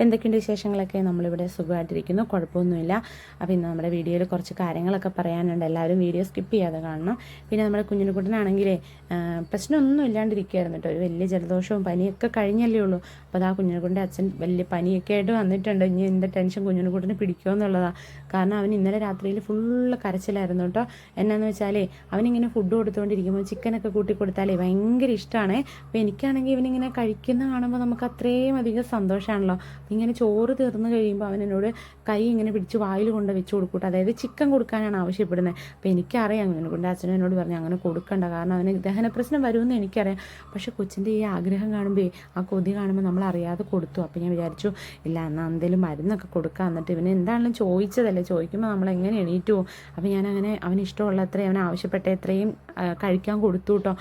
എന്തൊക്കെയുണ്ട് വിശേഷങ്ങളൊക്കെ? നമ്മളിവിടെ സുഖമായിട്ടിരിക്കുന്നു. കുഴപ്പമൊന്നുമില്ല. അപ്പോൾ ഇന്ന് നമ്മുടെ വീഡിയോയിൽ കുറച്ച് കാര്യങ്ങളൊക്കെ പറയാനുണ്ട്. എല്ലാവരും വീഡിയോ സ്കിപ്പ് ചെയ്യാതെ കാണണം. പിന്നെ നമ്മുടെ കുഞ്ഞിനുകുട്ടനാണെങ്കിലേ ആ, പ്രശ്നമൊന്നും ഇല്ലാണ്ടിരിക്കുകയായിരുന്നു കേട്ടോ. ഒരു വലിയ ജലദോഷവും പനിയൊക്കെ കഴിഞ്ഞല്ലേ ഉള്ളൂ. അപ്പോൾ അതാ കുഞ്ഞിനുകുട്ടന്റെ അച്ഛൻ വലിയ പനിയൊക്കെ ആയിട്ട് വന്നിട്ടുണ്ട്. ഇനി എന്ത് ടെൻഷൻ കുഞ്ഞിനുകുട്ടന് പിടിക്കുമോ എന്നുള്ളതാണ് കാരണം അവൻ ഇന്നലെ രാത്രിയിൽ ഫുള്ള് കരച്ചിലായിരുന്നു കേട്ടോ. എന്നാന്ന് വെച്ചാലേ അവനിങ്ങനെ ഫുഡ് കൊടുത്തുകൊണ്ടിരിക്കുമ്പോൾ ചിക്കനൊക്കെ കൂട്ടി കൊടുത്താലേ ഭയങ്കര ഇഷ്ടമാണ്. അപ്പോൾ എനിക്കാണെങ്കിൽ ഇവനിങ്ങനെ കഴിക്കുന്ന കാണുമ്പോൾ നമുക്ക് അത്രയും അധികം സന്തോഷമാണല്ലോ. ഇങ്ങനെ ചോറ് തീർന്നു കഴിയുമ്പോൾ അവൻ എന്നോട് കൈ ഇങ്ങനെ പിടിച്ച് വായിൽ കൊണ്ട് വെച്ച് കൊടുക്കൂട്ടോ. അതായത് ചിക്കൻ കൊടുക്കാനാണ് ആവശ്യപ്പെടുന്നത്. അപ്പോൾ എനിക്കറിയാം അങ്ങനെ കൊണ്ട് അച്ഛനും എന്നോട് പറഞ്ഞു അങ്ങനെ കൊടുക്കണ്ട. കാരണം അവന് ദഹന പ്രശ്നം വരുമെന്ന് എനിക്കറിയാം. പക്ഷേ കൊച്ചിന്റെ ഈ ആഗ്രഹം കാണുമ്പോൾ ആ കൊതി കാണുമ്പോൾ നമ്മൾ അറിയാതെ കൊടുത്തു. അപ്പോൾ ഞാൻ വിചാരിച്ചു ഇല്ല എന്നാൽ എന്തെങ്കിലും മരുന്നൊക്കെ കൊടുക്കാം. എന്നിട്ട് ഇവന് എന്താണെങ്കിലും ചോദിച്ചതല്ലേ. ചോദിക്കുമ്പോൾ നമ്മൾ എങ്ങനെ എണീറ്റു പോകും. അപ്പോൾ ഞാൻ അങ്ങനെ അവന് ഇഷ്ടമുള്ള അത്രയും അവൻ ആവശ്യപ്പെട്ട എത്രയും കഴിക്കാൻ കൊടുത്തു കേട്ടോ.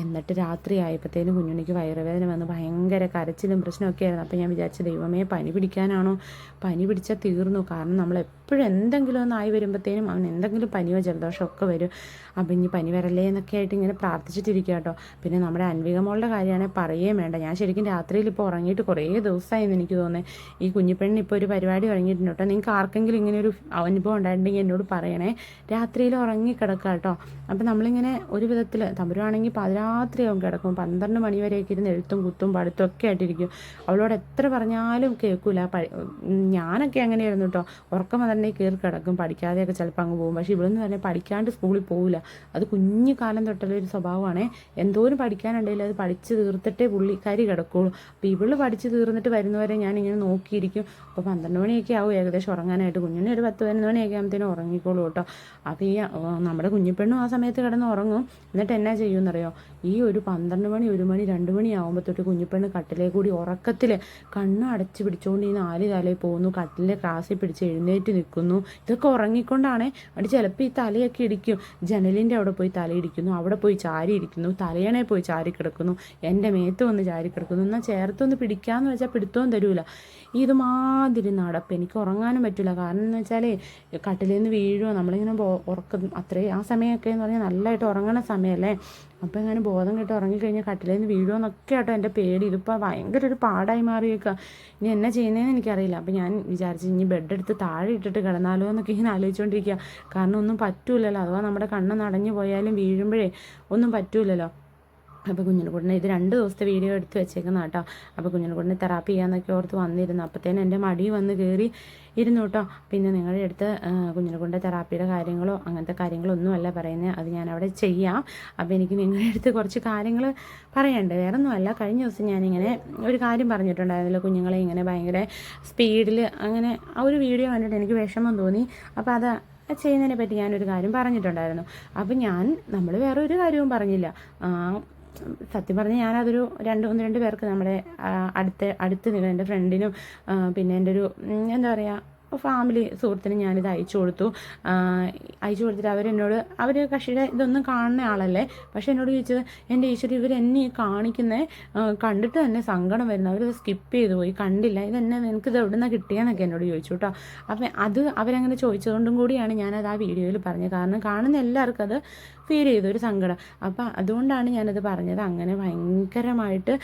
എന്നിട്ട് രാത്രി ആയപ്പോഴത്തേനും കുഞ്ഞുണ്ണിക്ക് വയറുവേദന വന്ന് ഭയങ്കര കരച്ചിലും പ്രശ്നമൊക്കെ ആയിരുന്നു. അപ്പോൾ ഞാൻ വിചാരിച്ചു ദൈവമേ പനി പിടിക്കാനാണോ? പനി പിടിച്ചാൽ തീർന്നു? കാരണം നമ്മൾ എപ്പോഴും എന്തെങ്കിലും ഒന്ന് ആയി വരുമ്പോഴത്തേനും അവൻ എന്തെങ്കിലും പനിയോ ജലദോഷമോ ഒക്കെ വരും. അപ്പം ഇനി പനി വരല്ലേ എന്നൊക്കെ ആയിട്ട് ഇങ്ങനെ പ്രാർത്ഥിച്ചിട്ടിരിക്കുക കേട്ടോ. പിന്നെ നമ്മുടെ അൻവിക മോളുടെ കാര്യമാണെങ്കിൽ പറയുകയും വേണ്ട. ഞാൻ ശരിക്കും രാത്രിയിൽ ഇപ്പോൾ ഉറങ്ങിയിട്ട് കുറേ ദിവസമായി എന്ന് എനിക്ക് തോന്നുന്നത് ഈ കുഞ്ഞിപ്പെണ്ണിന് ഇപ്പോൾ ഒരു പരിപാടി ഉറങ്ങിയിട്ടുണ്ട് കേട്ടോ. നിങ്ങൾക്ക് ആർക്കെങ്കിലും ഇങ്ങനെ ഒരു അനുഭവം ഉണ്ടായിട്ടുണ്ടെങ്കിൽ എന്നോട് പറയണേ. രാത്രിയിൽ ഉറങ്ങി കിടക്കുക കേട്ടോ. അപ്പം നമ്മളിങ്ങനെ ഒരു വിധത്തിൽ തമ്പുരാണെങ്കിൽ പാതിരാത്രിയാവും കിടക്കും. പന്ത്രണ്ട് മണി വരെയൊക്കെ ഇരുന്ന് എഴുത്തും കുത്തും പഠിത്തം ഒക്കെ ആയിട്ടിരിക്കും. അവളോട് എത്ര പറഞ്ഞാലും കേൾക്കൂല. പ- ഉം, ഞാനൊക്കെ അങ്ങനെയായിരുന്നു കേട്ടോ ഉറക്കം വന്നിട്ടുണ്ടെങ്കിൽ കയറി കിടക്കും. പഠിക്കാതെയൊക്കെ ചിലപ്പോൾ അങ്ങ് പോകും. പക്ഷേ നിന്ന് പറഞ്ഞാൽ പഠിക്കാണ്ട് സ്കൂളിൽ പോകില്ല അത് കുഞ്ഞു കാലം തൊട്ടുള്ള ഒരു സ്വഭാവമാണേ. എന്തോരം പഠിക്കാനുണ്ടെങ്കിലും അത് പഠിച്ച് തീർത്തിട്ടേ കരി കിടക്കുള്ളൂ. അപ്പോൾ ഇവൾ പഠിച്ച് തീർന്നിട്ട് വരുന്നവരെ ഞാൻ ഇങ്ങനെ നോക്കിയിരിക്കും. അപ്പോൾ പന്ത്രണ്ട് മണിയൊക്കെ ആവും ഏകദേശം ഉറങ്ങാനായിട്ട്. കുഞ്ഞിനെ ഒരു പത്ത് പതിനൊന്ന് മണിയൊക്കെ ആകുമ്പോഴത്തേനും ഉറങ്ങിക്കോളൂ കേട്ടോ അപ്പോൾ ഈ നമ്മുടെ കുഞ്ഞിപ്പെണ്ണും ആ സമയത്ത് കിടന്ന് ഉറങ്ങും. എന്നിട്ട് എന്നാ ചെയ്യുമെന്നറിയോ ഈ ഒരു പന്ത്രണ്ട് മണി ഒരു മണി രണ്ട് മണി ആകുമ്പോൾ തൊട്ട് കുഞ്ഞിപ്പെണ്ണ് കട്ടിലേ കൂടി ഉറക്കത്തിൽ കണ്ണ് അടച്ച് പിടിച്ചുകൊണ്ട് ഈ നാല് തലയിൽ പോകുന്നു. കട്ടിലെ ക്ലാസ്സിൽ പിടിച്ച് എഴുന്നേറ്റ് നിൽക്കുന്നു. ഇതൊക്കെ ഉറങ്ങിക്കൊണ്ടാണ്. അത് ചിലപ്പോൾ ഈ തലയൊക്കെ ഇടിക്കും. ജനലിന്റെ അവിടെ പോയി തല ഇടിക്കുന്നു. അവിടെ പോയി ചാരി ഇരിക്കുന്നു. തലയണേ പോയി ചാരി കിടക്കുന്നു. എന്റെ മേത്ത് വന്ന് ചാരി കിടക്കുന്നു. എന്നാൽ ചേർത്തൊന്ന് പിടിക്കാന്ന് വെച്ചാൽ പിടുത്തവും തരൂല. ഇതുമാതിരി നടപ്പ്. എനിക്ക് ഉറങ്ങാനും പറ്റില്ല കാരണം എന്ന് വെച്ചാൽ കട്ടിലിൽ നിന്ന് വീഴുമോ നമ്മളിങ്ങനെ ഉറക്കം അത്രയും ആ സമയമൊക്കെ എന്ന് പറഞ്ഞാൽ നല്ലതായിട്ട് ഉറങ്ങണ സമയമല്ലേ അപ്പോൾ ഇങ്ങനെ ബോധം കിട്ടും ഉറങ്ങിക്കഴിഞ്ഞാൽ കട്ടിലിൽ നിന്ന് വീഴുമെന്നൊക്കെ ആട്ടോ എന്റെ പേടി. ഇതിപ്പോൾ ഭയങ്കര ഒരു പാടായി മാറിയേക്കുക ഇനി എന്നാ ചെയ്യുന്നതെന്ന് എനിക്കറിയില്ല. അപ്പോൾ ഞാൻ വിചാരിച്ചു ഇനി ബെഡ് എടുത്ത് താഴെ ഇട്ടിട്ട് കിടന്നാലോ എന്നൊക്കെ ഇങ്ങനെ ആലോചിച്ചുകൊണ്ടിരിക്കുക കാരണം ഒന്നും പറ്റൂലല്ലോ അഥവാ നമ്മുടെ കണ്ണ് നടഞ്ഞു പോയാലും വീഴുമ്പോഴേ ഒന്നും പറ്റൂലല്ലോ അപ്പോൾ കുഞ്ഞിനെക്കുട്ടിനെ ഇത് രണ്ട് ദിവസത്തെ വീഡിയോ എടുത്ത് വെച്ചേക്കുന്ന കേട്ടോ അപ്പോൾ കുഞ്ഞിനെക്കുട്ടിനെ തെറാപ്പി ചെയ്യാന്നൊക്കെ ഓർത്ത് വന്നിരുന്നു. അപ്പോഴത്തേനും എന്റെ മടി വന്ന് കയറി ഇരുന്നു കേട്ടോ പിന്നെ നിങ്ങളുടെ അടുത്ത് കുഞ്ഞിനെക്കുട്ടിന്റെ തെറാപ്പിയുടെ കാര്യങ്ങളോ അങ്ങനത്തെ കാര്യങ്ങളോ ഒന്നുമല്ല പറയുന്നത് അത് ഞാൻ അവിടെ ചെയ്യാം. അപ്പോൾ എനിക്ക് നിങ്ങളുടെ അടുത്ത് കുറച്ച് കാര്യങ്ങൾ പറയണ്ടേ. വേറെ ഒന്നുമല്ല കഴിഞ്ഞ ദിവസം ഞാനിങ്ങനെ ഒരു കാര്യം പറഞ്ഞിട്ടുണ്ടായിരുന്നല്ലോ. കുഞ്ഞുങ്ങളെ ഇങ്ങനെ ഭയങ്കര സ്പീഡിൽ അങ്ങനെ ആ ഒരു വീഡിയോ കണ്ടിട്ട് എനിക്ക് വിഷമം തോന്നി. അപ്പോൾ അത് ചെയ്യുന്നതിനെ പറ്റി ഞാനൊരു കാര്യം പറഞ്ഞിട്ടുണ്ടായിരുന്നു. അപ്പം ഞാൻ നമ്മൾ വേറെ ഒരു കാര്യവും പറഞ്ഞില്ല. സത്യം പറഞ്ഞാൽ ഞാനതൊരു രണ്ട് ഒന്ന് രണ്ട് പേർക്ക് നമ്മുടെ അടുത്ത അടുത്ത് നിൽക്കുന്ന എന്റെ ഫ്രണ്ടിനും പിന്നെ എന്റെ ഒരു എന്താ പറയുക ഫാമിലി സുഹൃത്തിന് ഞാനിത് അയച്ചു കൊടുത്തു. അയച്ചു കൊടുത്തിട്ട് അവരെന്നോട് അവർ കക്ഷിയുടെ ഇതൊന്നും കാണുന്ന ആളല്ലേ പക്ഷെ എന്നോട് ചോദിച്ചത് എന്റെ ഈശ്വരി ഇവർ എന്നെ കാണിക്കുന്നത് കണ്ടിട്ട് തന്നെ സങ്കടം വരുന്നു. അവർ സ്കിപ്പ് ചെയ്തു പോയി കണ്ടില്ല. ഇതെന്നെ നിനക്കിത് എവിടെ നിന്നാണ് കിട്ടിയെന്നൊക്കെ എന്നോട് ചോദിച്ചു കേട്ടോ അപ്പം അത് അവരങ്ങനെ ചോദിച്ചതുകൊണ്ടും കൂടിയാണ് ഞാനത് ആ വീഡിയോയിൽ പറഞ്ഞത്. കാരണം കാണുന്ന എല്ലാവർക്കും അത് ഫീൽ ചെയ്തു ഒരു സങ്കടം. അപ്പം അതുകൊണ്ടാണ് ഞാനത് പറഞ്ഞത്. അങ്ങനെ ഭയങ്കരമായിട്ട്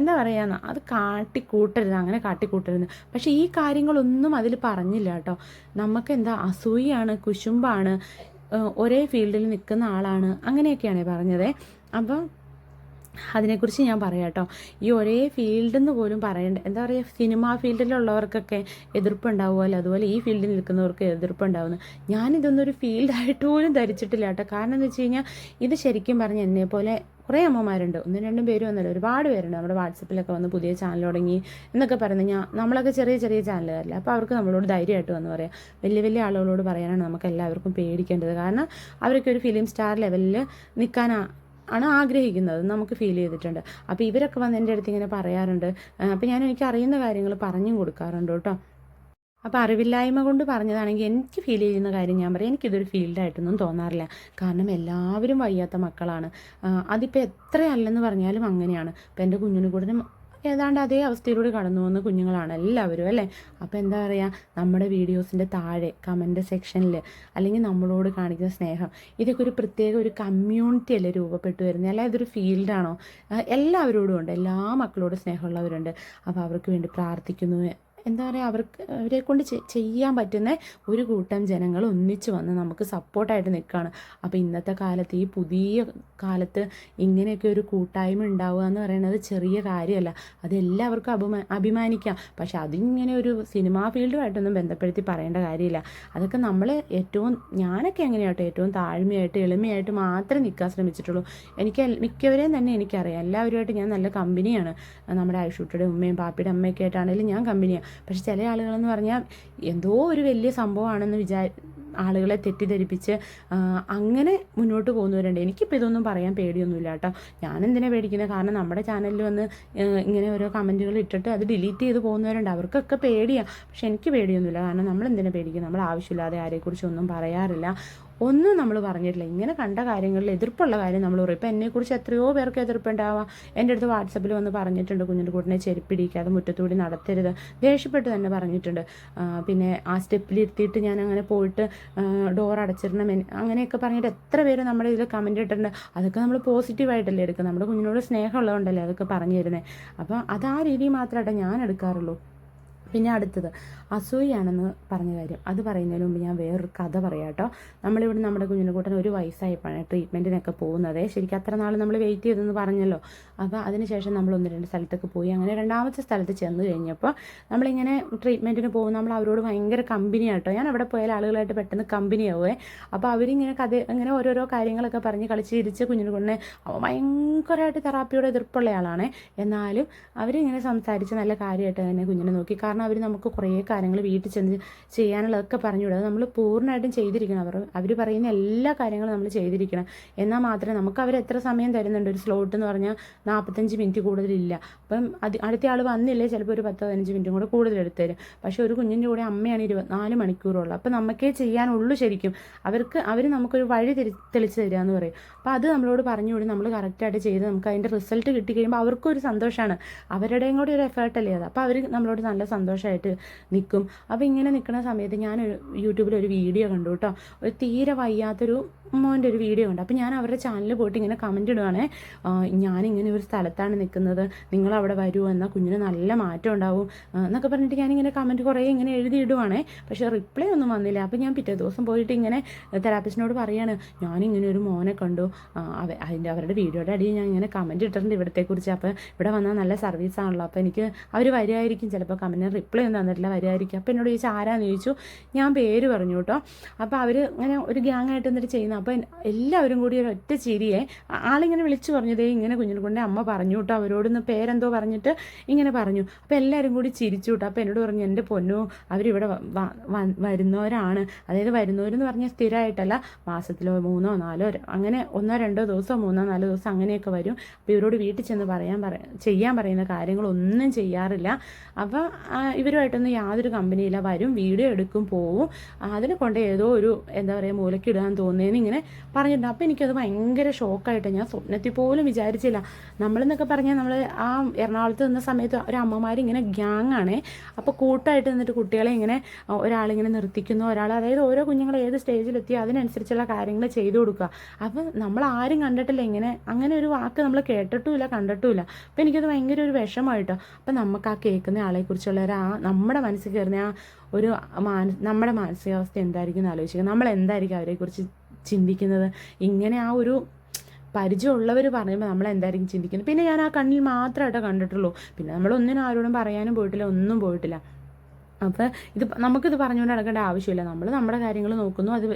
എന്താ പറയുക അത് കാട്ടിക്കൂട്ടരുത് അങ്ങനെ കാട്ടിക്കൂട്ടരുത്. പക്ഷേ ഈ കാര്യങ്ങളൊന്നും അതിൽ പറഞ്ഞില്ല കേട്ടോ. നമുക്ക് എന്താ അസൂയാണ് കുശുമ്പാണ് ഒരേ ഫീൽഡിൽ നിൽക്കുന്ന ആളാണ് അങ്ങനെയൊക്കെയാണ് പറഞ്ഞത്. അപ്പം അതിനെക്കുറിച്ച് ഞാൻ പറയാം കേട്ടോ. ഈ ഒരേ ഫീൽഡിൽ നിന്ന് പോലും പറയണ്ട എന്താ പറയുക സിനിമാ ഫീൽഡിലുള്ളവർക്കൊക്കെ എതിർപ്പുണ്ടാവുമല്ലോ അതുപോലെ ഈ ഫീൽഡിൽ നിൽക്കുന്നവർക്ക് എതിർപ്പുണ്ടാവുന്നു. ഞാനിതൊന്നും ഒരു ഫീൽഡായിട്ട് പോലും ധരിച്ചിട്ടില്ല കേട്ടോ. കാരണം എന്ന് വെച്ച് കഴിഞ്ഞാൽ ഇത് ശരിക്കും പറഞ്ഞ് എന്നെ പോലെ കുറേ അമ്മമാരുണ്ട്. ഒന്നും രണ്ടും പേരും ഒന്നല്ല ഒരുപാട് പേരുണ്ട് നമ്മുടെ വാട്സപ്പിലൊക്കെ വന്ന് പുതിയ ചാനൽ തുടങ്ങി എന്നൊക്കെ പറയുന്നത് ഞാൻ നമ്മളൊക്കെ ചെറിയ ചെറിയ ചാനലുകാരില്ല. അപ്പോൾ അവർക്ക് നമ്മളോട് ധൈര്യമായിട്ട് വന്ന് പറയാം. വലിയ വലിയ ആളുകളോട് പറയാനാണ് നമുക്ക് എല്ലാവർക്കും പേടിക്കേണ്ടത്. കാരണം അവരൊക്കെ ഒരു ഫിലിം സ്റ്റാർ ലെവലിൽ നിൽക്കാനാ ആണ് ആഗ്രഹിക്കുന്നത്. നമുക്ക് ഫീൽ ചെയ്തിട്ടുണ്ട്. അപ്പോൾ ഇവരൊക്കെ വന്ന് എന്റെ അടുത്ത് ഇങ്ങനെ പറയാറുണ്ട്. അപ്പോൾ ഞാൻ എനിക്ക് അറിയുന്ന കാര്യങ്ങൾ പറഞ്ഞും കൊടുക്കാറുണ്ട് കേട്ടോ. അപ്പോൾ അറിവില്ലായ്മ കൊണ്ട് പറഞ്ഞതാണെങ്കിൽ എനിക്ക് ഫീൽ ചെയ്യുന്ന കാര്യം ഞാൻ പറയാം. എനിക്കിതൊരു ഫീൽഡായിട്ടൊന്നും തോന്നാറില്ല. കാരണം എല്ലാവരും വയ്യാത്ത മക്കളാണ്. അതിപ്പോൾ എത്രയല്ലെന്ന് പറഞ്ഞാലും അങ്ങനെയാണ്. ഇപ്പം എന്റെ കുഞ്ഞിന് കൂടെ ഏതാണ്ട് അതേ അവസ്ഥയിലൂടെ കടന്നു പോകുന്ന കുഞ്ഞുങ്ങളാണ് എല്ലാവരും അല്ലേ? അപ്പോൾ എന്താ പറയുക നമ്മുടെ വീഡിയോസിന്റെ താഴെ കമന്റ് സെക്ഷനിൽ അല്ലെങ്കിൽ നമ്മളോട് കാണിക്കുന്ന സ്നേഹം ഇതൊക്കെ ഒരു പ്രത്യേക ഒരു കമ്മ്യൂണിറ്റി അല്ലേ രൂപപ്പെട്ടു വരുന്നത്? അല്ല? ഇതൊരു ഫീൽഡാണോ എല്ലാവരോടും ഉണ്ട്. എല്ലാ മക്കളോടും സ്നേഹമുള്ളവരുണ്ട്. അപ്പോൾ അവർക്ക് വേണ്ടി പ്രാർത്ഥിക്കുന്നു എന്താ പറയുക അവർക്ക് അവരെ കൊണ്ട് ചെയ്യാൻ പറ്റുന്ന ഒരു കൂട്ടം ജനങ്ങൾ ഒന്നിച്ചു വന്ന് നമുക്ക് സപ്പോർട്ടായിട്ട് നിൽക്കുകയാണ് അപ്പോൾ ഇന്നത്തെ കാലത്ത് ഈ പുതിയ കാലത്ത് ഇങ്ങനെയൊക്കെ ഒരു കൂട്ടായ്മ ഉണ്ടാവുക എന്ന് പറയുന്നത് ചെറിയ കാര്യമല്ല. അതെല്ലാവർക്കും അഭിമാ അഭിമാനിക്കാം. പക്ഷെ അതിങ്ങനെ ഒരു സിനിമാ ഫീൽഡുമായിട്ടൊന്നും ബന്ധപ്പെടുത്തി പറയേണ്ട കാര്യമില്ല. അതൊക്കെ നമ്മൾ ഏറ്റവും ഞാനൊക്കെ എങ്ങനെയാട്ടോ ഏറ്റവും താഴ്മയായിട്ട് എളിമയായിട്ട് മാത്രമേ നിൽക്കാൻ ശ്രമിച്ചിട്ടുള്ളൂ. എനിക്ക് മിക്കവരെയും തന്നെ എനിക്കറിയാം. എല്ലാവരുമായിട്ട് ഞാൻ നല്ല കമ്പനിയാണ് നമ്മുടെ ആയുഷൂട്ടിയുടെ ഉമ്മയും പാപ്പിയുടെ അമ്മയൊക്കെ ആയിട്ടാണെങ്കിലും ഞാൻ കമ്പനിയാണ് പക്ഷെ ചില ആളുകളെന്ന് പറഞ്ഞാൽ എന്തോ ഒരു വലിയ സംഭവമാണെന്ന് വിചാ ആളുകളെ തെറ്റിദ്ധരിപ്പിച്ച് അങ്ങനെ മുന്നോട്ട് പോകുന്നവരുണ്ട്. എനിക്കിപ്പോൾ ഇതൊന്നും പറയാൻ പേടിയൊന്നുമില്ല കേട്ടോ. ഞാൻ എന്തിനാ പേടിക്കുന്നത്? കാരണം നമ്മുടെ ചാനലിൽ വന്ന് ഇങ്ങനെ ഓരോ കമന്റുകൾ ഇട്ടിട്ട് അത് ഡിലീറ്റ് ചെയ്ത് പോകുന്നവരുണ്ട്. അവർക്കൊക്കെ പേടിയാണ് പക്ഷെ എനിക്ക് പേടിയൊന്നുമില്ല. കാരണം നമ്മൾ എന്തിനാ പേടിക്കുന്നത്? നമ്മൾ ആവശ്യമില്ലാതെ ആരെക്കുറിച്ചൊന്നും പറയാറില്ല. ഒന്നും നമ്മൾ പറഞ്ഞിട്ടില്ല. ഇങ്ങനെ കണ്ട കാര്യങ്ങളിൽ എതിർപ്പുള്ള കാര്യം നമ്മൾ പറയും. ഇപ്പം എന്നെക്കുറിച്ച് എത്രയോ പേർക്ക് എതിർപ്പുണ്ടാവാം. എന്റെ അടുത്ത് വാട്സപ്പിൽ വന്ന് പറഞ്ഞിട്ടുണ്ട് കുഞ്ഞിന്റെ കൂട്ടിനെ ചെരുപ്പിടിക്കാതെ മുറ്റത്തൂടി നടത്തരുത്. ദേഷ്യപ്പെട്ട് തന്നെ പറഞ്ഞിട്ടുണ്ട്. പിന്നെ ആ സ്റ്റെപ്പിലിരുത്തിയിട്ട് ഞാൻ അങ്ങനെ പോയിട്ട് ഡോർ അടച്ചിടണം അങ്ങനെയൊക്കെ പറഞ്ഞിട്ട് എത്ര പേര് നമ്മുടെ ഇതിൽ കമന്റ് ഇട്ടിട്ടുണ്ട്. അതൊക്കെ നമ്മൾ പോസിറ്റീവായിട്ടല്ലേ എടുക്കുക നമ്മുടെ കുഞ്ഞിനോട് സ്നേഹമുള്ളതുകൊണ്ടല്ലേ അതൊക്കെ പറഞ്ഞു തരുന്നത് അപ്പോൾ അത് ആ രീതി മാത്രമായിട്ടേ ഞാൻ എടുക്കാറുള്ളൂ. പിന്നെ അടുത്തത് അസൂയാണെന്ന് പറഞ്ഞ കാര്യം. അത് പറയുന്നതിന് മുമ്പ് ഞാൻ വേറൊരു കഥ പറയാം കേട്ടോ. നമ്മളിവിടെ നമ്മുടെ കുഞ്ഞിനെ കൂട്ടൻ ഒരു വയസ്സായപ്പോഴാണ് ട്രീറ്റ്മെന്റിനൊക്കെ പോകുന്നത്. ശരിക്കും അത്ര നാൾ നമ്മൾ വെയിറ്റ് ചെയ്തെന്ന് പറഞ്ഞല്ലോ. അപ്പോൾ അതിനുശേഷം നമ്മൾ ഒന്ന് രണ്ട് സ്ഥലത്തൊക്കെ പോയി. അങ്ങനെ രണ്ടാമത്തെ സ്ഥലത്ത് ചെന്ന് കഴിഞ്ഞപ്പോൾ നമ്മളിങ്ങനെ ട്രീറ്റ്മെന്റിന് പോകും. നമ്മൾ അവരോട് ഭയങ്കര കമ്പനി ആട്ടോ. ഞാൻ അവിടെ പോയാൽ ആളുകളായിട്ട് പെട്ടെന്ന് കമ്പനിയാവുമേ അപ്പോൾ അവരിങ്ങനെ കഥ ഇങ്ങനെ ഓരോരോ കാര്യങ്ങളൊക്കെ പറഞ്ഞ് കളിച്ച് ചിരിച്ച് കുഞ്ഞിനെ അവ ഭയങ്കരമായിട്ട് തെറാപ്പിയോട് എതിർപ്പുള്ള ആളാണ്. എന്നാലും അവരിങ്ങനെ സംസാരിച്ച് നല്ല കാര്യമായിട്ട് തന്നെ കുഞ്ഞിനെ നോക്കി. കാരണം അവർ നമുക്ക് കുറേ കാര്യങ്ങൾ വീട്ടിൽ ചെന്ന് ചെയ്യാനുള്ളതൊക്കെ പറഞ്ഞു അത് നമ്മൾ പൂർണമായിട്ടും ചെയ്തിരിക്കണം. അവർ അവർ പറയുന്ന എല്ലാ കാര്യങ്ങളും നമ്മൾ ചെയ്തിരിക്കണം. എന്നാൽ മാത്രമേ നമുക്ക് അവർ എത്ര സമയം തരുന്നുണ്ട്? ഒരു സ്ലോട്ട് എന്ന് പറഞ്ഞാൽ നാൽപ്പത്തഞ്ച് മിനിറ്റ് കൂടുതലില്ല. അപ്പം അത് അടുത്ത ആൾ വന്നില്ലേ ചിലപ്പോൾ ഒരു പത്ത് പതിനഞ്ച് മിനിറ്റും കൂടെ കൂടുതൽ എടുത്തു തരും. പക്ഷേ ഒരു കുഞ്ഞിന്റെ കൂടെ അമ്മയാണ് ഇരുപത്തിനാല് മണിക്കൂറുള്ളത് അപ്പം നമുക്കേ ചെയ്യാനുള്ളൂ ശരിക്കും. അവർക്ക് അവർ നമുക്കൊരു വഴി തിരി തെളിച്ച് തരിക എന്ന് പറയും. അപ്പോൾ അത് നമ്മളോട് പറഞ്ഞു കൂടി നമ്മൾ കറക്റ്റായിട്ട് ചെയ്ത് നമുക്ക് അതിന്റെ റിസൾട്ട് കിട്ടി കഴിയുമ്പോൾ അവർക്കും ഒരു സന്തോഷമാണ്. അവരുടെയും കൂടി ഒരു എഫേർട്ടല്ലേ അത്? അപ്പോൾ അവർ നമ്മളോട് നല്ല സന്തോഷമായിട്ട് നിൽക്കും അപ്പോൾ ഇങ്ങനെ നിൽക്കുന്ന സമയത്ത് ഞാൻ യൂട്യൂബിൽ ഒരു വീഡിയോ കണ്ടു കേട്ടോ ഒരു തീരെ വയ്യാത്തൊരു മോന്റെ ഒരു വീഡിയോ ഉണ്ട്. അപ്പോൾ ഞാൻ അവരുടെ ചാനലിൽ പോയിട്ട് ഇങ്ങനെ കമന്റ് ഇടുവാണേ. ഞാനിങ്ങനെ ഒരു സ്ഥലത്താണ് നിൽക്കുന്നത് നിങ്ങൾ അവിടെ വരുമോ എന്നാൽ കുഞ്ഞിന് നല്ല മാറ്റം ഉണ്ടാവും എന്നൊക്കെ പറഞ്ഞിട്ട് ഞാനിങ്ങനെ കമന്റ് കുറേ ഇങ്ങനെ എഴുതിയിടുവാണേ പക്ഷേ റിപ്ലൈ ഒന്നും വന്നില്ല. അപ്പോൾ ഞാൻ പിറ്റേ ദിവസം പോയിട്ട് ഇങ്ങനെ തെറാപ്പിസ്റ്റിനോട് പറയാണ് ഞാനിങ്ങനെ ഒരു മോനെ കണ്ടു. അതിന്റെ അവരുടെ വീഡിയോയുടെ അടിയിൽ ഞാൻ ഇങ്ങനെ കമന്റ് ഇട്ടിട്ടുണ്ട് ഇവിടത്തെക്കുറിച്ച്. അപ്പോൾ ഇവിടെ വന്നാൽ നല്ല സർവീസ് ആണല്ലോ. അപ്പോൾ എനിക്ക് അവർ വരുമായിരിക്കും ചിലപ്പോൾ കമന്റിന് റിപ്ലൈ ഒന്നും തന്നിട്ടില്ല വരുമായിരിക്കും അപ്പോൾ എന്നോട് ചോദിച്ചാൽ ആരാന്ന്? ചോദിച്ചു ഞാൻ പേര് പറഞ്ഞു കേട്ടോ. അപ്പോൾ അവർ അങ്ങനെ ഒരു ഗ്യാങ് ആയിട്ട് എന്നിട്ട് ചെയ്യുന്ന അപ്പോൾ എല്ലാവരും കൂടി ഒരു ഒറ്റ ചിരിയെ ആളിങ്ങനെ വിളിച്ചു പറഞ്ഞതേ ഇങ്ങനെ കുഞ്ഞിനെ കൊണ്ട് അമ്മ പറഞ്ഞു കേട്ടോ അവരോടൊന്ന് പേരെന്തോ പറഞ്ഞിട്ട് ഇങ്ങനെ പറഞ്ഞു. അപ്പോൾ എല്ലാവരും കൂടി ചിരിച്ചു കേട്ടോ അപ്പോൾ എന്നോട് പറഞ്ഞു എന്റെ പൊന്നു അവരിവിടെ വരുന്നവരാണ്. അതായത് വരുന്നവരെന്ന് പറഞ്ഞാൽ സ്ഥിരമായിട്ടല്ല മാസത്തിലോ മൂന്നോ നാലോ അങ്ങനെ ഒന്നോ രണ്ടോ ദിവസമോ മൂന്നോ നാലോ ദിവസം അങ്ങനെയൊക്കെ വരും. അപ്പോൾ ഇവരോട് വീട്ടിൽ ചെന്ന് പറയാൻ പറ ചെയ്യാൻ പറയുന്ന കാര്യങ്ങളൊന്നും ചെയ്യാറില്ല. അപ്പോൾ ഇവരുമായിട്ടൊന്നും യാതൊരു കമ്പനിയില്ല. വരും വീഡിയോ എടുക്കും പോവും. അതിനെ കൊണ്ട് ഏതോ ഒരു എന്താ പറയുക മൂലക്കിടാൻ തോന്നിയെന്ന് ഇങ്ങനെ പറഞ്ഞിട്ടുണ്ട്. അപ്പോൾ എനിക്കത് ഭയങ്കര ഷോക്കായിട്ട് ഞാൻ സ്വപ്നത്തിൽ പോലും വിചാരിച്ചില്ല. നമ്മളെന്നൊക്കെ പറഞ്ഞാൽ നമ്മൾ ആ എറണാകുളത്ത് നിന്ന സമയത്ത് ഒരു അമ്മമാർ ഇങ്ങനെ ഗ്യാങ് ആണേ. അപ്പോൾ കൂട്ടായിട്ട് നിന്നിട്ട് കുട്ടികളെ ഇങ്ങനെ ഒരാളിങ്ങനെ നിർത്തിക്കുന്നു. ഒരാൾ അതായത് ഓരോ കുഞ്ഞുങ്ങൾ ഏത് സ്റ്റേജിലെത്തി അതിനനുസരിച്ചുള്ള കാര്യങ്ങൾ ചെയ്തു കൊടുക്കുക. അപ്പം നമ്മൾ ആരും കണ്ടിട്ടില്ല ഇങ്ങനെ. അങ്ങനെ ഒരു വാക്ക് നമ്മൾ കേട്ടിട്ടുമില്ല കണ്ടിട്ടുമില്ല. അപ്പം എനിക്കത് ഭയങ്കര ഒരു വിഷമമായിട്ടോ അപ്പം നമുക്ക് ആ കേൾക്കുന്ന ആളെക്കുറിച്ചുള്ള ഒരു ആ നമ്മുടെ മനസ്സിൽ കയറുന്ന ആ ഒരു മാന നമ്മുടെ മാനസികാവസ്ഥ എന്തായിരിക്കും എന്ന് ആലോചിക്കുക നമ്മൾ എന്തായിരിക്കും അവരെക്കുറിച്ച് ചിന്തിക്കുന്നത്. ഇങ്ങനെ ആ ഒരു പരിചയമുള്ളവർ പറയുമ്പോൾ നമ്മൾ എന്തായിരിക്കും ചിന്തിക്കുന്നത്? പിന്നെ ഞാൻ ആ കണ്ണിൽ മാത്രമായിട്ട് കണ്ടിട്ടുള്ളൂ. പിന്നെ നമ്മളൊന്നിനും ആരോടും പറയാനും പോയിട്ടില്ല ഒന്നും പോയിട്ടില്ല. അപ്പോൾ ഇത് നമുക്കിത് പറഞ്ഞുകൊണ്ട് നടക്കേണ്ട ആവശ്യമില്ല. നമ്മൾ നമ്മുടെ കാര്യങ്ങൾ നോക്കുന്നു അത്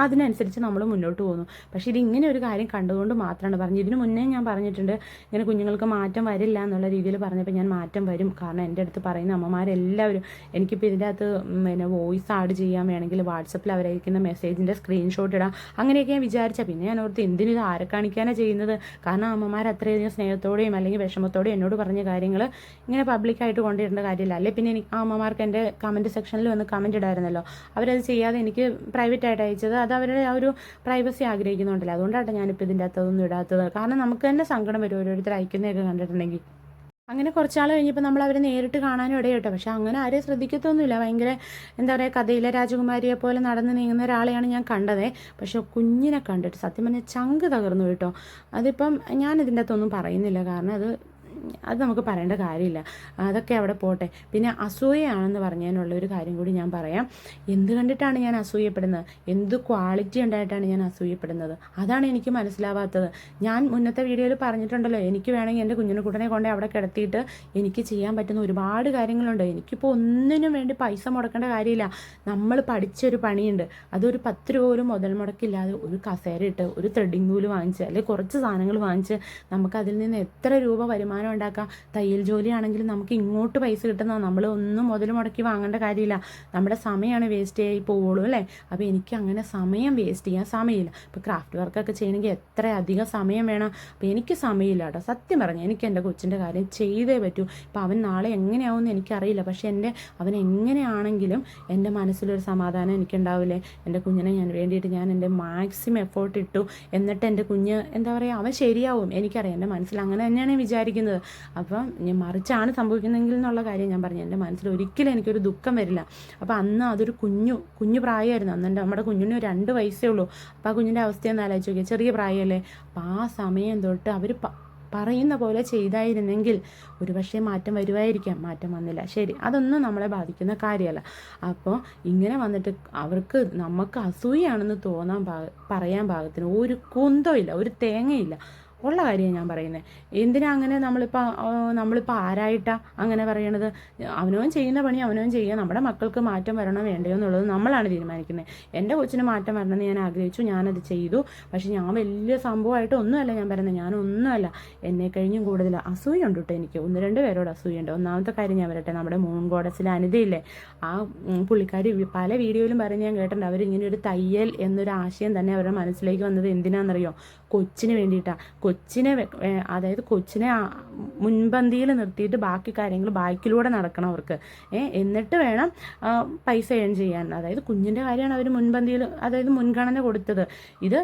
അതിനനുസരിച്ച് നമ്മൾ മുന്നോട്ട് പോകുന്നു. പക്ഷേ ഇതിങ്ങനെ ഒരു കാര്യം കണ്ടുകൊണ്ട് മാത്രമാണ് പറഞ്ഞത്. ഇതിനു മുന്നേ ഞാൻ പറഞ്ഞിട്ടുണ്ട് ഇങ്ങനെ കുഞ്ഞുങ്ങൾക്ക് മാറ്റം വരില്ല എന്നുള്ള രീതിയിൽ പറഞ്ഞപ്പോൾ ഞാൻ മാറ്റം വരും. കാരണം എന്റെ അടുത്ത് പറയുന്ന അമ്മമാരെല്ലാവരും എനിക്കിപ്പോൾ ഇതിന്റെ അകത്ത് പിന്നെ വോയിസ് ആഡ് ചെയ്യാൻ വേണമെങ്കിൽ വാട്സപ്പിൽ അവരയക്കുന്ന മെസ്സേജിന്റെ സ്ക്രീൻഷോട്ട് ഇടാം. അങ്ങനെയൊക്കെ ഞാൻ വിചാരിച്ച. പിന്നെ ഞാൻ ഓർത്ത് എന്തിനു ഇത് ആരെ കാണിക്കാനാണ് ചെയ്യുന്നത്? കാരണം അമ്മമാർ അത്രയധികം സ്നേഹത്തോടെയും അല്ലെങ്കിൽ വിഷമത്തോടെയും എന്നോട് പറഞ്ഞ കാര്യങ്ങൾ ഇങ്ങനെ പബ്ലിക്കായിട്ട് കൊണ്ടിടേണ്ട കാര്യമില്ല. അല്ലെ പിന്നെ എനിക്ക് അമ്മമാർക്ക് എന്റെ കമന്റ് സെക്ഷനിൽ വന്ന് കമന്റ് ഇടായിരുന്നല്ലോ. അവരത് ചെയ്യാതെ എനിക്ക് പ്രൈവറ്റായിട്ട് അയച്ചത് അത് അവരുടെ ആ ഒരു പ്രൈവസി ആഗ്രഹിക്കുന്നുണ്ടല്ലോ. അതുകൊണ്ടാണ് ഞാനിപ്പോൾ ഇതിന്റെ അകത്തൊന്നും ഇടാത്തത്. കാരണം നമുക്ക് തന്നെ സങ്കടം വരും ഓരോരുത്തർ അയക്കുന്നതൊക്കെ കണ്ടിട്ടുണ്ടെങ്കിൽ. അങ്ങനെ കുറച്ചാൾ കഴിഞ്ഞപ്പോൾ നമ്മൾ അവരെ നേരിട്ട് കാണാനും ഇടയിട്ടോ. പക്ഷെ അങ്ങനെ ആരെയും ശ്രദ്ധിക്കത്തൊന്നുമില്ല. ഭയങ്കര എന്താ പറയുക കഥയിലെ രാജകുമാരിയെ പോലെ നടന്ന് നീങ്ങുന്ന ഒരാളെയാണ് ഞാൻ കണ്ടതേ. പക്ഷെ കുഞ്ഞിനെ കണ്ടിട്ട് സത്യം പറഞ്ഞാൽ ചങ്ക് തകർന്നു കേട്ടോ. അതിപ്പം ഞാൻ ഇതിന്റെ അകത്തൊന്നും പറയുന്നില്ല. കാരണം അത് അത് നമുക്ക് പറയേണ്ട കാര്യമില്ല. അതൊക്കെ അവിടെ പോട്ടെ. പിന്നെ അസൂയയാണെന്ന് പറഞ്ഞതിനുള്ള ഒരു കാര്യം കൂടി ഞാൻ പറയാം. എന്ത് കണ്ടിട്ടാണ് ഞാൻ അസൂയപ്പെടുന്നത്? എന്ത് ക്വാളിറ്റി ഉണ്ടായിട്ടാണ് ഞാൻ അസൂയപ്പെടുന്നത്? അതാണ് എനിക്ക് മനസ്സിലാവാത്തത്. ഞാൻ മുന്നത്തെ വീഡിയോയിൽ പറഞ്ഞിട്ടുണ്ടല്ലോ എനിക്ക് വേണമെങ്കിൽ എന്റെ കുഞ്ഞിനെ കുട്ടനെ കൊണ്ട് അവിടെ കിടത്തിയിട്ട് എനിക്ക് ചെയ്യാൻ പറ്റുന്ന ഒരുപാട് കാര്യങ്ങളുണ്ട്. എനിക്കിപ്പോൾ ഒന്നിനും വേണ്ടി പൈസ മുടക്കേണ്ട കാര്യമില്ല. നമ്മൾ പഠിച്ചൊരു പണിയുണ്ട്. അതൊരു പത്ത് രൂപ പോലും മുതൽ മുടക്കില്ലാതെ ഒരു കസേര ഇട്ട് ഒരു ത്രെഡിങ് നൂൽ വാങ്ങിച്ച് അല്ലെങ്കിൽ കുറച്ച് സാധനങ്ങൾ വാങ്ങിച്ച് നമുക്കതിൽ നിന്ന് എത്ര രൂപ വരുമാനം ഉണ്ടാക്കാം. തയ്യൽ ജോലിയാണെങ്കിലും നമുക്ക് ഇങ്ങോട്ട് പൈസ കിട്ടുന്ന നമ്മൾ ഒന്നും മുതൽ മുടക്കി വാങ്ങേണ്ട കാര്യമില്ല. നമ്മുടെ സമയമാണ് വേസ്റ്റ് ആയി പോവുള്ളൂ അല്ലേ? അപ്പോൾ എനിക്ക് അങ്ങനെ സമയം വേസ്റ്റ് ചെയ്യാൻ സമയമില്ല. ഇപ്പോൾ ക്രാഫ്റ്റ് വർക്കൊക്കെ ചെയ്യണമെങ്കിൽ എത്ര അധികം സമയം വേണം? അപ്പോൾ എനിക്ക് സമയമില്ല കേട്ടോ. സത്യം പറഞ്ഞു എനിക്ക് എന്റെ കൊച്ചിന്റെ കാര്യം ചെയ്തേ പറ്റൂ. ഇപ്പോൾ അവൻ നാളെ എങ്ങനെയാവുമെന്ന് എനിക്കറിയില്ല. പക്ഷേ എന്റെ അവൻ എങ്ങനെയാണെങ്കിലും എന്റെ മനസ്സിലൊരു സമാധാനം എനിക്കുണ്ടാവില്ലേ? എന്റെ കുഞ്ഞിനെ ഞാൻ വേണ്ടിയിട്ട് ഞാൻ എന്റെ മാക്സിമം എഫേർട്ട് ഇട്ടു എന്നിട്ട് എന്റെ കുഞ്ഞ് എന്താ പറയുക അവൻ ശരിയാവും. എനിക്കറിയാം. എന്റെ മനസ്സിൽ അങ്ങനെ തന്നെയാണ് വിചാരിക്കുന്നത്. അപ്പം ഞാൻ മറിച്ചാണ് സംഭവിക്കുന്നതെങ്കിൽ എന്നുള്ള കാര്യം ഞാൻ പറഞ്ഞു. എന്റെ മനസ്സിൽ ഒരിക്കലും എനിക്കൊരു ദുഃഖം വരില്ല. അപ്പോൾ അന്ന് അതൊരു കുഞ്ഞു കുഞ്ഞു പ്രായമായിരുന്നു. അന്ന് എന്റെ നമ്മുടെ കുഞ്ഞിന് രണ്ട് വയസ്സേ ഉള്ളൂ. അപ്പോൾ ആ കുഞ്ഞിന്റെ അവസ്ഥയൊന്ന് ആലോചിച്ച് നോക്കിയാൽ ചെറിയ പ്രായമല്ലേ? അപ്പോൾ ആ സമയം തൊട്ട് അവർ പറയുന്ന പോലെ ചെയ്തായിരുന്നെങ്കിൽ ഒരുപക്ഷെ മാറ്റം വരുമായിരിക്കാം. മാറ്റം വന്നില്ല. ശരി അതൊന്നും നമ്മളെ ബാധിക്കുന്ന കാര്യമല്ല. അപ്പോൾ ഇങ്ങനെ വന്നിട്ട് അവർക്ക് നമുക്ക് അസൂയാണെന്ന് തോന്നാൻ പറയാൻ പാകത്തിന് ഒരു കുന്തമില്ല ഒരു തേങ്ങയില്ല ഉള്ള കാര്യമാണ് ഞാൻ പറയുന്നത് എന്തിനാ അങ്ങനെ നമ്മളിപ്പോൾ നമ്മളിപ്പോൾ ആരായിട്ടാ അങ്ങനെ പറയണത്? അവനവൻ ചെയ്യുന്ന പണി അവനവൻ ചെയ്യുക. നമ്മുടെ മക്കൾക്ക് മാറ്റം വരണോ വേണ്ടയോ എന്നുള്ളത് നമ്മളാണ് തീരുമാനിക്കുന്നത് എന്റെ കൊച്ചിന് മാറ്റം വരണമെന്ന് ഞാൻ ആഗ്രഹിച്ചു. ഞാനത് ചെയ്തു. പക്ഷെ ഞാൻ വലിയ സംഭവമായിട്ട് ഒന്നുമല്ല ഞാൻ പറയുന്നത് ഞാനൊന്നുമല്ല. എന്നെ കഴിഞ്ഞും കൂടുതൽ അസൂയുണ്ട് കേട്ടോ എനിക്ക്. ഒന്ന് രണ്ട് പേരോട് അസൂയുണ്ട്. ഒന്നാമത്തെ കാര്യം ഞാൻ വരട്ടെ നമ്മുടെ മൂൺ ഗോഡസിലെ അനിതയില്ലേ? ആ പുള്ളിക്കാരി പല വീഡിയോയിലും പറഞ്ഞ് ഞാൻ കേട്ടിട്ടുണ്ട്. അവരിങ്ങനെ ഒരു തയ്യൽ എന്നൊരു ആശയം തന്നെ അവരുടെ മനസ്സിലേക്ക് വന്നത് എന്തിനാണെന്നറിയോ കൊച്ചിന് വേണ്ടിയിട്ടാണ് കൊച്ചിനെ അതായത് കൊച്ചിനെ മുൻപന്തിയിൽ നിർത്തിയിട്ട് ബാക്കി കാര്യങ്ങൾ ബാക്കിലൂടെ നടക്കണം അവർക്ക്. എന്നിട്ട് വേണം പൈസ ഏൺ ചെയ്യാൻ. അതായത് കുഞ്ഞിന്റെ കാര്യമാണ് അവർ മുൻപന്തിയിൽ അതായത് മുൻഗണന കൊടുത്തത്. ഇത്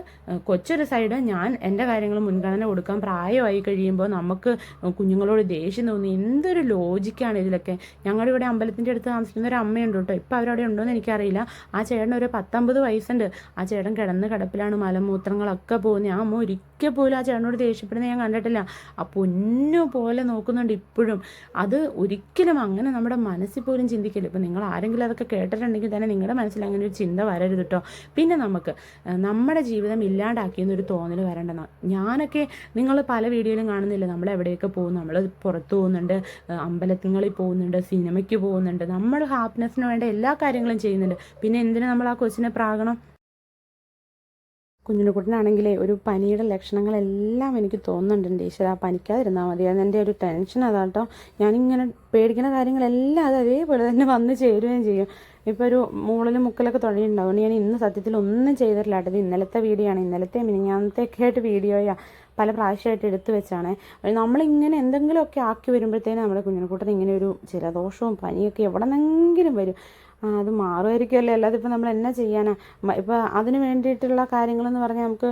കൊച്ചൊരു സൈഡ് ഞാൻ എന്റെ കാര്യങ്ങൾ മുൻഗണന കൊടുക്കാൻ പ്രായമായി കഴിയുമ്പോൾ നമുക്ക് കുഞ്ഞുങ്ങളോട് ദേഷ്യം തോന്നി. എന്തൊരു ലോജിക്കാണ് ഇതിലൊക്കെ. ഞങ്ങളുടെ ഇവിടെ അമ്പലത്തിന്റെ അടുത്ത് താമസിക്കുന്ന ഒരു അമ്മയുണ്ട് കേട്ടോ. ഇപ്പോൾ അവരവിടെ ഉണ്ടോ എന്ന് എനിക്കറിയില്ല. ആ ചേട്ടൻ ഒരു പത്തൊമ്പത് വയസ്സുണ്ട്. ആ ചേട്ടൻ കിടന്ന് കിടപ്പിലാണ് മലമൂത്രങ്ങളൊക്കെ പോകുന്നത്. ആ അമ്മ ഒരിക്കൽ പോലും ആ ചേട്ടനോട് ദേഷ്യപ്പെടുന്നത് ഞാൻ കണ്ടിട്ടില്ല. ആ പൊന്നു പോലെ നോക്കുന്നുണ്ട് ഇപ്പോഴും. അത് ഒരിക്കലും അങ്ങനെ നമ്മുടെ മനസ്സിൽ പോലും ചിന്തിക്കില്ല. ഇപ്പം നിങ്ങൾ ആരെങ്കിലും അതൊക്കെ കേട്ടിട്ടുണ്ടെങ്കിൽ തന്നെ നിങ്ങളുടെ മനസ്സിൽ അങ്ങനെ ഒരു ചിന്ത വരരുത് കേട്ടോ. പിന്നെ നമുക്ക് നമ്മുടെ ജീവിതം ഇല്ലാണ്ടാക്കിയെന്നൊരു തോന്നൽ വരേണ്ടത് ഞാനൊക്കെ നിങ്ങൾ പല വീഡിയോയിലും കാണുന്നില്ല? നമ്മൾ എവിടെയൊക്കെ പോകും നമ്മൾ പുറത്തു പോകുന്നുണ്ട് അമ്പലങ്ങളിൽ പോകുന്നുണ്ട് സിനിമയ്ക്ക് പോകുന്നുണ്ട്. നമ്മൾ ഹാപ്പിനെസ്സിന് വേണ്ട എല്ലാ കാര്യങ്ങളും ചെയ്യുന്നുണ്ട്. പിന്നെ എന്തിനു നമ്മൾ ആ കൊച്ചിനെ പ്രാകണം? കുഞ്ഞിനുകുട്ടനാണെങ്കിലേ ഒരു പനിയുടെ ലക്ഷണങ്ങളെല്ലാം എനിക്ക് തോന്നുന്നുണ്ട് ഈശ്വര. പനിക്കാതിരുന്നാൽ മതി. അതെന്റെ ഒരു ടെൻഷൻ അതാട്ടോ. ഞാനിങ്ങനെ പേടിക്കുന്ന കാര്യങ്ങളെല്ലാം അത് അതേപോലെ തന്നെ വന്ന് ചേരുകയും ചെയ്യും. ഇപ്പോൾ ഒരു മുകളിലും മുക്കലൊക്കെ തുടങ്ങിയിട്ടുണ്ടാവും. ഞാൻ ഇന്ന് സത്യത്തിൽ ഒന്നും ചെയ്തിട്ടില്ല കേട്ടത് ഇന്നലത്തെ വീഡിയോ ആണ്. ഇന്നലത്തെ മിനിഞ്ഞാന്നത്തെയൊക്കെ ആയിട്ട് വീഡിയോയാണ് പല പ്രാവശ്യമായിട്ട് എടുത്തു വെച്ചാണ്. നമ്മളിങ്ങനെ എന്തെങ്കിലുമൊക്കെ ആക്കി വരുമ്പോഴത്തേനും നമ്മുടെ കുഞ്ഞിനെക്കൂട്ടൻ ഇങ്ങനെ ഒരു ജലദോഷവും പനിയൊക്കെ എവിടെ നിന്നെങ്കിലും വരും. അത് മാറുമായിരിക്കുമല്ലേ? അല്ലാതെ ഇപ്പോൾ നമ്മൾ എന്നാ ചെയ്യാനാ? ഇപ്പോൾ അതിന് വേണ്ടിയിട്ടുള്ള കാര്യങ്ങളെന്ന് പറഞ്ഞാൽ നമുക്ക്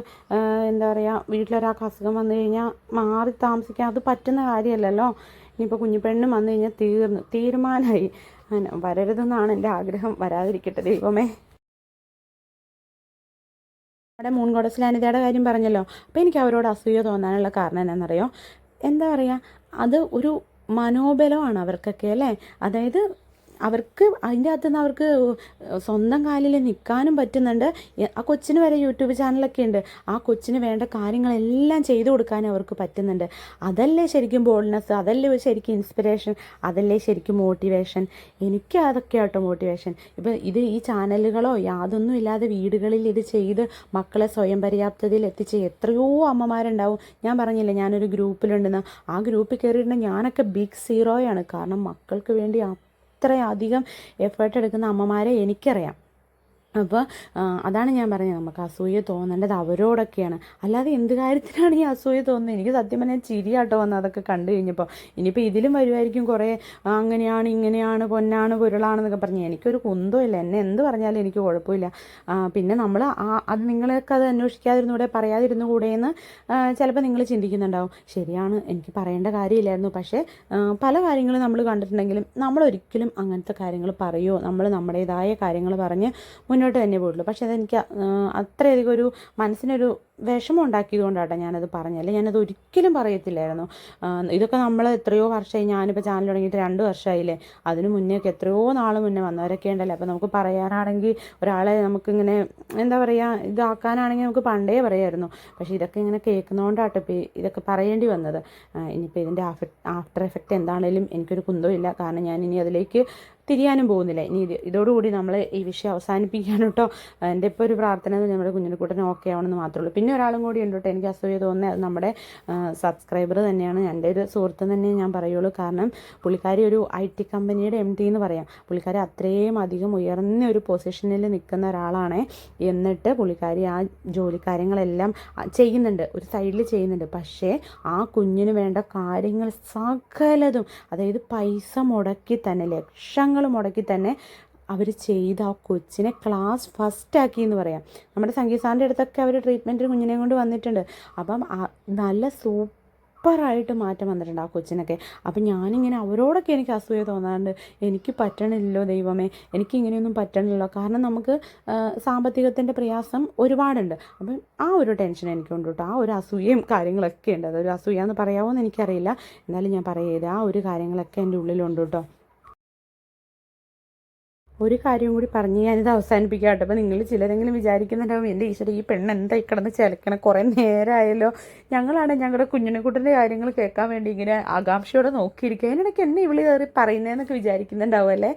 എന്താ പറയുക വീട്ടിലൊരാൾക്ക് അസുഖം വന്നു കഴിഞ്ഞാൽ മാറി താമസിക്കാൻ അത് പറ്റുന്ന കാര്യമല്ലല്ലോ. ഇനിയിപ്പോൾ കുഞ്ഞിപ്പെണ്ണും വന്നു കഴിഞ്ഞാൽ തീർന്നു തീരുമാനമായി. വരരുതെന്നാണ് എന്റെ ആഗ്രഹം. വരാതിരിക്കട്ടെ ദൈവമേ. നമ്മുടെ മൂൺ അനിതയുടെ കാര്യം പറഞ്ഞല്ലോ. അപ്പോൾ എനിക്ക് അവരോട് അസൂയ തോന്നാനുള്ള കാരണം എന്താണെന്നറിയോ എന്താ പറയുക അത് ഒരു മനോബലമാണ് അവർക്കൊക്കെ അല്ലേ? അതായത് അവർക്ക് അതിന്റെ അകത്തു നിന്ന് അവർക്ക് സ്വന്തം കാലിൽ നിൽക്കാനും പറ്റുന്നുണ്ട്. ആ കൊച്ചിന് വരെ യൂട്യൂബ് ചാനലൊക്കെ ഉണ്ട്. ആ കൊച്ചിന് വേണ്ട കാര്യങ്ങളെല്ലാം ചെയ്തു കൊടുക്കാനും അവർക്ക് പറ്റുന്നുണ്ട്. അതല്ലേ ശരിക്കും ബോൾഡ്നെസ് അതല്ലേ ശരിക്കും ഇൻസ്പിറേഷൻ അതല്ലേ ശരിക്കും മോട്ടിവേഷൻ എനിക്ക് അതൊക്കെ ആട്ടോ മോട്ടിവേഷൻ ഇപ്പം ഇത് ഈ ചാനലുകളോ യാതൊന്നും ഇല്ലാതെ വീടുകളിൽ ഇത് ചെയ്ത് മക്കളെ സ്വയം പര്യാപ്തതയിൽ എത്തിച്ച് എത്രയോ അമ്മമാരുണ്ടാവും. ഞാൻ പറഞ്ഞില്ലേ ഞാനൊരു ഗ്രൂപ്പിലുണ്ടെന്ന്. ആ ഗ്രൂപ്പിൽ കയറിയിട്ടുണ്ടെങ്കിൽ ഞാനൊക്കെ ബിഗ് സീറോയാണ് കാരണം മക്കൾക്ക് വേണ്ടി അത്രയധികം എഫേർട്ട് എടുക്കുന്ന അമ്മമാരെ എനിക്കറിയാം. അപ്പോൾ അതാണ് ഞാൻ പറഞ്ഞത്. നമുക്ക് അസൂയ തോന്നേണ്ടത് അവരോടൊക്കെയാണ്. അല്ലാതെ എന്ത് കാര്യത്തിനാണ് ഈ അസൂയ തോന്നുന്നത്? എനിക്ക് സത്യം പറഞ്ഞാൽ ചിരിയാട്ടോ വന്നത്. അതൊക്കെ കണ്ടു കഴിഞ്ഞപ്പോൾ ഇനിയിപ്പോൾ ഇതിലും വരുമായിരിക്കും കുറേ അങ്ങനെയാണ് ഇങ്ങനെയാണ് പൊന്നാണ് പൊരുളാണെന്നൊക്കെ പറഞ്ഞ്. എനിക്കൊരു കുന്തമില്ല എന്നെ എന്ത് പറഞ്ഞാലും എനിക്ക് കുഴപ്പമില്ല. പിന്നെ നമ്മൾ അത് നിങ്ങളൊക്കെ അത് അന്വേഷിക്കാതിരുന്നൂടെ പറയാതിരുന്നു കൂടെയെന്ന് ചിലപ്പോൾ നിങ്ങൾ ചിന്തിക്കുന്നുണ്ടാവും. ശരിയാണ് എനിക്ക് പറയേണ്ട കാര്യമില്ലായിരുന്നു. പക്ഷേ പല കാര്യങ്ങളും നമ്മൾ കണ്ടിട്ടുണ്ടെങ്കിലും നമ്മളൊരിക്കലും അങ്ങനത്തെ കാര്യങ്ങൾ പറയുമോ നമ്മൾ നമ്മുടേതായ കാര്യങ്ങൾ പറഞ്ഞ് മുന്നോട്ട് തന്നെ പോയിട്ടുള്ളൂ. പക്ഷേ അതെനിക്ക് അത്രയധികം ഒരു മനസ്സിനൊരു വിഷമം ഉണ്ടാക്കിയതുകൊണ്ടാട്ടോ ഞാനത് പറഞ്ഞത്. ഞാനത് ഒരിക്കലും പറയത്തില്ലായിരുന്നു. ഇതൊക്കെ നമ്മൾ എത്രയോ വർഷമായി ഞാനിപ്പോൾ ചാനൽ തുടങ്ങിയിട്ട് രണ്ട് വർഷമായില്ലേ? അതിന് മുന്നേയൊക്കെ എത്രയോ നാൾ മുന്നേ വന്നവരൊക്കെ ഉണ്ടല്ലോ. അപ്പോൾ നമുക്ക് പറയാനാണെങ്കിൽ ഒരാളെ നമുക്കിങ്ങനെ എന്താ പറയുക ഇതാക്കാനാണെങ്കിൽ നമുക്ക് പണ്ടേ പറയായിരുന്നു. പക്ഷേ ഇതൊക്കെ ഇങ്ങനെ കേൾക്കുന്നതുകൊണ്ടാട്ടോ ഇപ്പോൾ ഇതൊക്കെ പറയേണ്ടി വന്നത്. ഇനിയിപ്പോൾ ഇതിന്റെ ആഫ്റ്റർ എഫക്റ്റ് എന്താണേലും എനിക്കൊരു കുന്തോ ഇല്ല കാരണം ഞാൻ ഇനി അതിലേക്ക് തിരിയാനും പോകുന്നില്ല. ഇനി ഇത് ഇതോടുകൂടി നമ്മൾ ഈ വിഷയം അവസാനിപ്പിക്കാൻ കേട്ടോ എന്റെ ഇപ്പോൾ ഒരു പ്രാർത്ഥന നമ്മുടെ കുഞ്ഞിനെക്കൂട്ടന് ഓക്കെ ആവണമെന്ന് മാത്രമേ ഉള്ളൂ. പിന്നെ ഒരാളും കൂടി ഉണ്ട് കേട്ടോ. എനിക്ക് അസൂയ തോന്നുന്നത് അത് നമ്മുടെ സബ്സ്ക്രൈബർ തന്നെയാണ്. എന്റെ ഒരു സുഹൃത്ത് തന്നെ ഞാൻ പറയുള്ളൂ. കാരണം പുള്ളിക്കാരി ഒരു ഐ ടി കമ്പനിയുടെ എം ടി എന്ന് പറയാം. പുള്ളിക്കാരി അത്രയും അധികം ഉയർന്ന ഒരു പൊസിഷനിൽ നിൽക്കുന്ന ഒരാളാണ്. എന്നിട്ട് പുള്ളിക്കാരി ആ ജോലി കാര്യങ്ങളെല്ലാം ചെയ്യുന്നുണ്ട്. ഒരു സൈഡിൽ ചെയ്യുന്നുണ്ട്. പക്ഷേ ആ കുഞ്ഞിന് വേണ്ട കാര്യങ്ങൾ സകലതും അതായത് പൈസ മുടക്കി തന്നെ ലക്ഷങ്ങൾ മുടക്കി തന്നെ അവർ ചെയ്ത ആ കൊച്ചിനെ ക്ലാസ് ഫസ്റ്റ് ആക്കി എന്ന് പറയാം. നമ്മുടെ സംഗീത സാറിന്റെ അടുത്തൊക്കെ അവർ ട്രീറ്റ്മെന്റിന് കുഞ്ഞിനെ കൊണ്ട് വന്നിട്ടുണ്ട്. അപ്പം നല്ല സൂപ്പറായിട്ട് മാറ്റം വന്നിട്ടുണ്ട് ആ കൊച്ചിനൊക്കെ. അപ്പം ഞാനിങ്ങനെ അവരോടൊക്കെ എനിക്ക് അസൂയ തോന്നാറുണ്ട്. എനിക്ക് പറ്റണില്ലല്ലോ ദൈവമേ. എനിക്ക് ഇങ്ങനെയൊന്നും പറ്റണില്ലല്ലോ. കാരണം നമുക്ക് സാമ്പത്തികത്തിന്റെ പ്രയാസം ഒരുപാടുണ്ട്. അപ്പം ആ ഒരു ടെൻഷൻ എനിക്കുണ്ട് കേട്ടോ. ആ ഒരു അസൂയയും കാര്യങ്ങളൊക്കെ ഉണ്ട്. അതൊരു അസൂയ എന്ന് പറയാമോ എന്ന് എനിക്കറിയില്ല. എന്നാലും ഞാൻ പറയരുത് ആ ഒരു കാര്യങ്ങളൊക്കെ എന്റെ ഉള്ളിലുണ്ട് കേട്ടോ. ഒരു കാര്യം കൂടി പറഞ്ഞ് ഞാനിത് അവസാനിപ്പിക്കാം കേട്ടോ. അപ്പോൾ നിങ്ങൾ ചിലരെങ്കിലും വിചാരിക്കുന്നുണ്ടാവും എന്റെ ഈശ്വര ഈ പെണ്ണ് എന്താ കിടന്ന് ചിലക്കണം? കുറേ നേരമായല്ലോ ഞങ്ങളാണ് ഞങ്ങളുടെ കുഞ്ഞിനെക്കുട്ടന്റെ കാര്യങ്ങൾ കേൾക്കാൻ വേണ്ടി ഇങ്ങനെ ആകാംക്ഷയോടെ നോക്കിയിരിക്കുക. അതിനിടയ്ക്ക് എന്നെ ഇവിളി കയറി പറയുന്നതെന്നൊക്കെ വിചാരിക്കുന്നുണ്ടാവും അല്ലേ?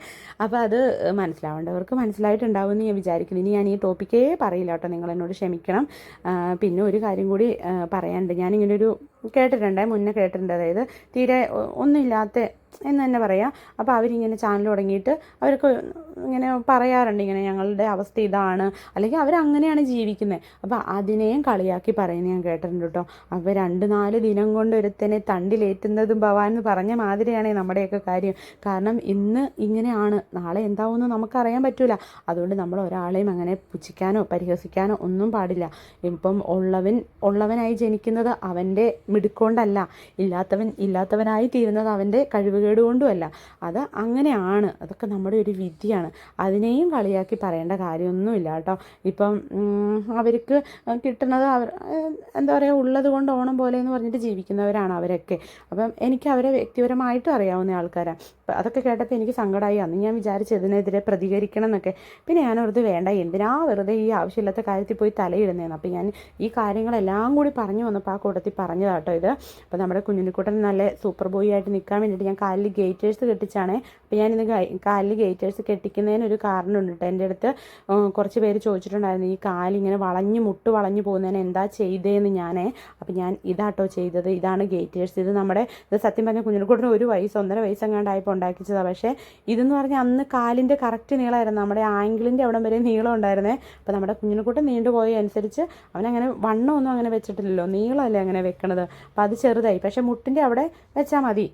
അപ്പോൾ അത് മനസ്സിലാവേണ്ടവർക്ക് മനസ്സിലായിട്ടുണ്ടാവും എന്ന് ഞാൻ വിചാരിക്കുന്നു. ഇനി ഞാൻ ഈ ടോപ്പിക്കേ പറയില്ല കേട്ടോ. നിങ്ങൾ എന്നോട് ക്ഷമിക്കണം. പിന്നെ ഒരു കാര്യം കൂടി പറയാനുണ്ട്. ഞാനിങ്ങനൊരു കേട്ടിട്ടുണ്ട് മുന്നേ കേട്ടിട്ടുണ്ട്. അതായത് തീരെ ഒന്നുമില്ലാത്ത എന്ന് തന്നെ പറയാം. അപ്പോൾ അവരിങ്ങനെ ചാനൽ തുടങ്ങിയിട്ട് അവർക്ക് ഇങ്ങനെ പറയാറുണ്ട് ഇങ്ങനെ ഞങ്ങളുടെ അവസ്ഥ ഇതാണ്. അല്ലെങ്കിൽ അവരങ്ങനെയാണ് ജീവിക്കുന്നത് അപ്പോൾ അതിനെയും കളിയാക്കി പറയുന്നത് ഞാൻ കേട്ടിട്ടുണ്ട് കേട്ടോ അപ്പോൾ രണ്ട് നാല് ദിനം കൊണ്ട് ഒരുത്തനെ തണ്ടിലേറ്റുന്നതും ഭവാൻ പറഞ്ഞ മാതിരിയാണ് നമ്മുടെയൊക്കെ കാര്യം. കാരണം ഇന്ന് ഇങ്ങനെയാണ്. നാളെ എന്താവുമെന്ന് നമുക്കറിയാൻ പറ്റില്ല അതുകൊണ്ട് നമ്മൾ ഒരാളെയും അങ്ങനെ പുച്ഛിക്കാനോ പരിഹസിക്കാനോ ഒന്നും പാടില്ല. ഇപ്പം ഉള്ളവൻ ഉള്ളവനായി ജനിക്കുന്നത് അവന്റെ മിടുക്കൊണ്ടല്ല. ഇല്ലാത്തവൻ ഇല്ലാത്തവനായി തീരുന്നത് അവന്റെ കഴിവുകേട് കൊണ്ടുമല്ല അത് അങ്ങനെയാണ്. അതൊക്കെ നമ്മുടെ ഒരു വിധിയാണ്. അതിനെയും കളിയാക്കി പറയേണ്ട കാര്യമൊന്നുമില്ല കേട്ടോ. ഇപ്പം അവർക്ക് കിട്ടുന്നത് അവർ എന്താ പറയുക ഉള്ളത് കൊണ്ട് ഓണം പോലെ എന്ന് പറഞ്ഞിട്ട് ജീവിക്കുന്നവരാണ് അവരൊക്കെ. അപ്പം എനിക്ക് അവരെ വ്യക്തിപരമായിട്ടും അറിയാവുന്ന ആൾക്കാരാണ്. അതൊക്കെ കേട്ടപ്പോൾ എനിക്ക് സങ്കടമായി. അന്ന് ഞാൻ വിചാരിച്ചതിനെതിരെ പ്രതികരിക്കണം എന്നൊക്കെ. പിന്നെ ഞാൻ വെറുതെ വേണ്ട എന്തിനാ വെറുതെ ഈ ആവശ്യമില്ലാത്ത കാര്യത്തിൽ പോയി തലയിടുന്നതെന്ന്. അപ്പം ഞാൻ ഈ കാര്യങ്ങളെല്ലാം കൂടി പറഞ്ഞു വന്നപ്പോൾ ആ കൂട്ടത്തിൽ പറഞ്ഞതാട്ടോ ഇത്. അപ്പം നമ്മുടെ കുഞ്ഞിനിക്കുട്ടൻ നല്ല സൂപ്പർ ബോയ് ആയിട്ട് നിൽക്കാൻ വേണ്ടിയിട്ട് ഞാൻ കാലിൽ ഗേറ്റേഴ്സ് കെട്ടിച്ചാണേ. അപ്പോൾ ഞാനിന്ന് കാലിൽ ഗേറ്റേഴ്സ് കെട്ടിക്കുന്നതിനൊരു കാരണമുണ്ട് കേട്ടോ എന്റെ അടുത്ത് കുറച്ച് പേര് ചോദിച്ചിട്ടുണ്ടായിരുന്നു ഈ കാലിങ്ങനെ വളഞ്ഞ് മുട്ട് വളഞ്ഞു പോകുന്നതിന് എന്താ ചെയ്തതെന്ന് ഞാനേ? അപ്പോൾ ഞാൻ ഇതാട്ടോ ചെയ്തത്. ഇതാണ് ഗേറ്റേഴ്സ്. ഇത് നമ്മുടെ ഇത് സത്യം പറഞ്ഞ കുഞ്ഞിനെക്കൂട്ടിന് ഒരു വയസ്സ് ഒന്നര വയസ്സെങ്ങാണ്ടായപ്പോൾ ഉണ്ടാക്കിച്ചതാണ് പക്ഷേ ഇതെന്ന് പറഞ്ഞാൽ അന്ന് കാലിന്റെ കറക്റ്റ് നീളമായിരുന്നു നമ്മുടെ ആംഗിളിന്റെ അവിടം വരെ നീളം ഉണ്ടായിരുന്നേ. അപ്പോൾ നമ്മുടെ കുഞ്ഞിനെക്കൂട്ടം നീണ്ടുപോയ അനുസരിച്ച് അവനങ്ങനെ വണ്ണമൊന്നും അങ്ങനെ വെച്ചിട്ടില്ലല്ലോ. നീളമല്ലേ അങ്ങനെ വെക്കണത്. അപ്പോൾ അത് ചെറുതായി. പക്ഷേ മുട്ടിന്റെ അവിടെ വെച്ചാൽ മതി.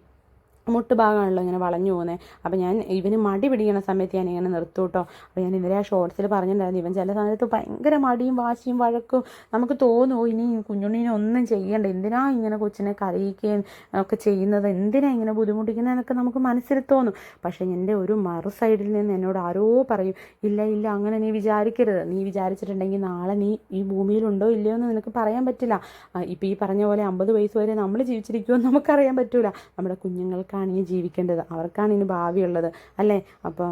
മുട്ട് ഭാഗമാണല്ലോ ഇങ്ങനെ വളഞ്ഞു പോകുന്നത് അപ്പോൾ ഞാൻ ഇവന് മടി പിടിക്കുന്ന സമയത്ത് ഞാൻ ഇങ്ങനെ നിർത്തും കേട്ടോ അപ്പോൾ ഞാൻ ഇന്നലെ ആ ഷോർട്സിൽ പറഞ്ഞിട്ടുണ്ടായിരുന്നു. ഇവൻ ചില സമയത്ത് ഭയങ്കര മടിയും വാശിയും വഴക്കും നമുക്ക് തോന്നുമോ ഇനി കുഞ്ഞുണ്ണിനെ ഒന്നും ചെയ്യണ്ട. എന്തിനാ ഇങ്ങനെ കൊച്ചിനെ കരയിക്കുകയും ഒക്കെ ചെയ്യുന്നത്? എന്തിനാ ഇങ്ങനെ ബുദ്ധിമുട്ടിക്കുന്നതെന്നൊക്കെ നമുക്ക് മനസ്സിൽ തോന്നും. പക്ഷേ എന്റെ ഒരു മറു സൈഡിൽ നിന്ന് എന്നോട് ആരോ പറയും ഇല്ല ഇല്ല അങ്ങനെ നീ വിചാരിക്കരുത്. നീ വിചാരിച്ചിട്ടുണ്ടെങ്കിൽ നാളെ നീ ഈ ഭൂമിയിലുണ്ടോ ഇല്ലയോ എന്ന് നിനക്ക് പറയാൻ പറ്റില്ല. ഇപ്പോൾ ഈ പറഞ്ഞ പോലെ അമ്പത് വയസ്സ് വരെ നമ്മൾ ജീവിച്ചിരിക്കുമോ നമുക്കറിയാൻ പറ്റില്ല നമ്മുടെ കുഞ്ഞുങ്ങൾക്കാണ് ഇനി ജീവിക്കേണ്ടത്. അവർക്കാണ് ഇനി ഭാവിയുള്ളത്. അല്ലേ? അപ്പം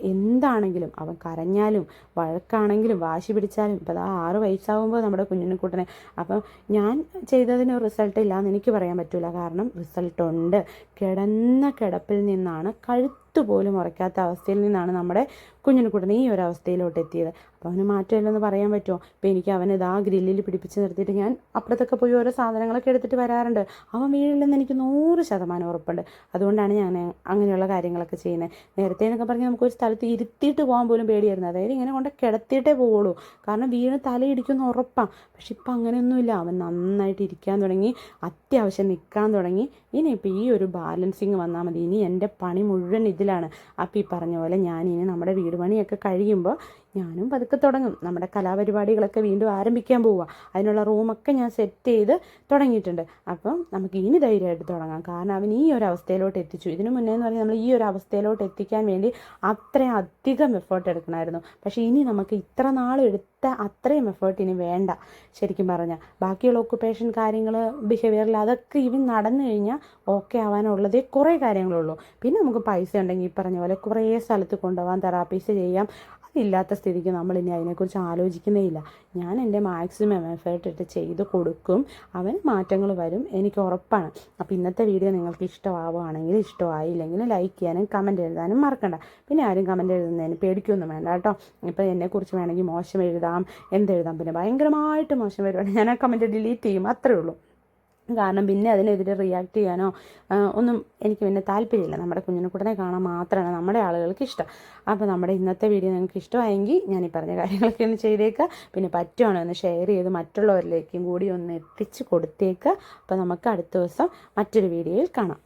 എന്താണെങ്കിലും അവൻ കരഞ്ഞാലും വഴക്കാണെങ്കിലും വാശി പിടിച്ചാലും ഇപ്പോൾ ആ ആറ് വയസ്സാകുമ്പോൾ നമ്മുടെ കുഞ്ഞിനെ കൂട്ടനെ അപ്പം ഞാൻ ചെയ്തതിന് റിസൾട്ട് ഇല്ല എന്ന് എനിക്ക് പറയാൻ പറ്റില്ല കാരണം റിസൾട്ട് ഉണ്ട്. കിടന്ന കിടപ്പിൽ നിന്നാണ് കഴുത്ത് മുത്തുപോലും ഉറയ്ക്കാത്ത അവസ്ഥയിൽ നിന്നാണ് നമ്മുടെ കുഞ്ഞിനുക്കുട്ടൻ ഈ ഒരു അവസ്ഥയിലോട്ട് എത്തിയത്. അപ്പോൾ അവന് മാറ്റമില്ലെന്ന് പറയാൻ പറ്റുമോ? ഇപ്പോൾ എനിക്ക് അവനെ ഇതാ ഗ്രില്ലിൽ പിടിപ്പിച്ച് നിർത്തിയിട്ട് ഞാൻ അപ്പുറത്തൊക്കെ പോയി ഓരോ സാധനങ്ങളൊക്കെ എടുത്തിട്ട് വരാറുണ്ട്. അവൻ വീഴില്ലെന്ന് എനിക്ക് നൂറ് ശതമാനം ഉറപ്പുണ്ട്. അതുകൊണ്ടാണ് ഞാൻ അങ്ങനെയുള്ള കാര്യങ്ങളൊക്കെ ചെയ്യുന്നത്. നേരത്തെ എന്നൊക്കെ പറഞ്ഞാൽ നമുക്കൊരു സ്ഥലത്ത് ഇരുത്തിയിട്ട് പോകാൻ പോലും പേടിയായിരുന്നു. അതായത് ഇങ്ങനെ കൊണ്ട് കിടത്തിയിട്ടേ പോവുള്ളൂ. കാരണം വീണ് തലയിടിക്കുമെന്ന് ഉറപ്പാണ് പക്ഷെ ഇപ്പം അങ്ങനെയൊന്നുമില്ല. അവൻ നന്നായിട്ട് ഇരിക്കാൻ തുടങ്ങി അത്യാവശ്യം നിൽക്കാൻ തുടങ്ങി. ഇനിയിപ്പോൾ ഈ ഒരു ബാലൻസിങ് വന്നാൽ മതി. ഇനി എന്റെ പണി മുഴുവൻ ഇതിലാണ്. അപ്പം ഈ പറഞ്ഞ പോലെ ഞാനിനി നമ്മുടെ വീട് പണിയൊക്കെ കഴിയുമ്പോൾ ഞാനും പതുക്കെ തുടങ്ങും. നമ്മുടെ കലാപരിപാടികളൊക്കെ വീണ്ടും ആരംഭിക്കാൻ പോവുക. അതിനുള്ള റൂമൊക്കെ ഞാൻ സെറ്റ് ചെയ്ത് തുടങ്ങിയിട്ടുണ്ട്. അപ്പം നമുക്ക് ഇനി ധൈര്യമായിട്ട് തുടങ്ങാം. കാരണം അവൻ ഈ ഒരു അവസ്ഥയിലോട്ട് എത്തിച്ചു. ഇതിനു മുന്നേ എന്ന് പറഞ്ഞാൽ നമ്മൾ ഈ ഒരു അവസ്ഥയിലോട്ട് എത്തിക്കാൻ വേണ്ടി അത്രയും അധികം എഫേർട്ട് എടുക്കണമായിരുന്നു. പക്ഷേ ഇനി നമുക്ക് ഇത്ര നാൾ എടുത്ത അത്രയും എഫേർട്ട് ഇനി വേണ്ട. ശരിക്കും പറഞ്ഞാൽ ബാക്കിയുള്ള ഓക്കുപ്പേഷൻ കാര്യങ്ങൾ ബിഹേവിയറിൽ അതൊക്കെ ഇവൻ നടന്നു കഴിഞ്ഞാൽ ഓക്കെ ആവാനുള്ളതേ കുറേ കാര്യങ്ങളുള്ളൂ. പിന്നെ നമുക്ക് പൈസ ഉണ്ടെങ്കിൽ ഈ പറഞ്ഞ പോലെ കുറേ സ്ഥലത്ത് കൊണ്ടുപോകാൻ തെറാപ്പീസ് ചെയ്യാം. അതില്ലാത്ത സ്ഥിതിക്ക് നമ്മൾ ഇനി അതിനെക്കുറിച്ച് ആലോചിക്കുന്നേ ഇല്ല. ഞാൻ എന്റെ മാക്സിമം എഫേർട്ട് ഇട്ട് ചെയ്ത് കൊടുക്കും. അവൻ മാറ്റങ്ങൾ വരും എനിക്ക് ഉറപ്പാണ്. അപ്പോൾ ഇന്നത്തെ വീഡിയോ നിങ്ങൾക്ക് ഇഷ്ടമാവുകയാണെങ്കിൽ ഇഷ്ടമായില്ലെങ്കിൽ ലൈക്ക് ചെയ്യാനും കമന്റ് എഴുതാനും മറക്കണ്ട. പിന്നെ ആരും കമന്റ് എഴുതുന്നതിന് പേടിക്കൊന്നും വേണ്ട കേട്ടോ. ഇപ്പോൾ എന്നെക്കുറിച്ച് വേണമെങ്കിൽ മോശം എഴുതാം എന്തെഴുതാം. പിന്നെ ഭയങ്കരമായിട്ട് മോശം വരുവാണെങ്കിൽ ഞാൻ ആ കമന്റ് ഡിലീറ്റ് ചെയ്യും അത്രേ ഉള്ളൂ. കാരണം പിന്നെ അതിനെതിരെ റിയാക്ട് ചെയ്യാനോ ഒന്നും എനിക്ക് പിന്നെ താല്പര്യമില്ല. നമ്മുടെ കുഞ്ഞിനെ കുഞ്ഞിനെക്കുട്ടനെ കാണാൻ മാത്രമാണ് നമ്മുടെ ആളുകൾക്ക് ഇഷ്ടം. അപ്പോൾ നമ്മുടെ ഇന്നത്തെ വീഡിയോ നിങ്ങൾക്ക് ഇഷ്ടമായെങ്കിൽ ഞാൻ ഈ പറഞ്ഞ കാര്യങ്ങളൊക്കെ ഒന്ന് ചെയ്തേക്കുക പിന്നെ പറ്റുവാണോ ഒന്ന് ഷെയർ ചെയ്ത് മറ്റുള്ളവരിലേക്കും കൂടി ഒന്ന് എത്തിച്ച് കൊടുത്തേക്കുക അപ്പോൾ നമുക്ക് അടുത്ത ദിവസം മറ്റൊരു വീഡിയോയിൽ കാണാം.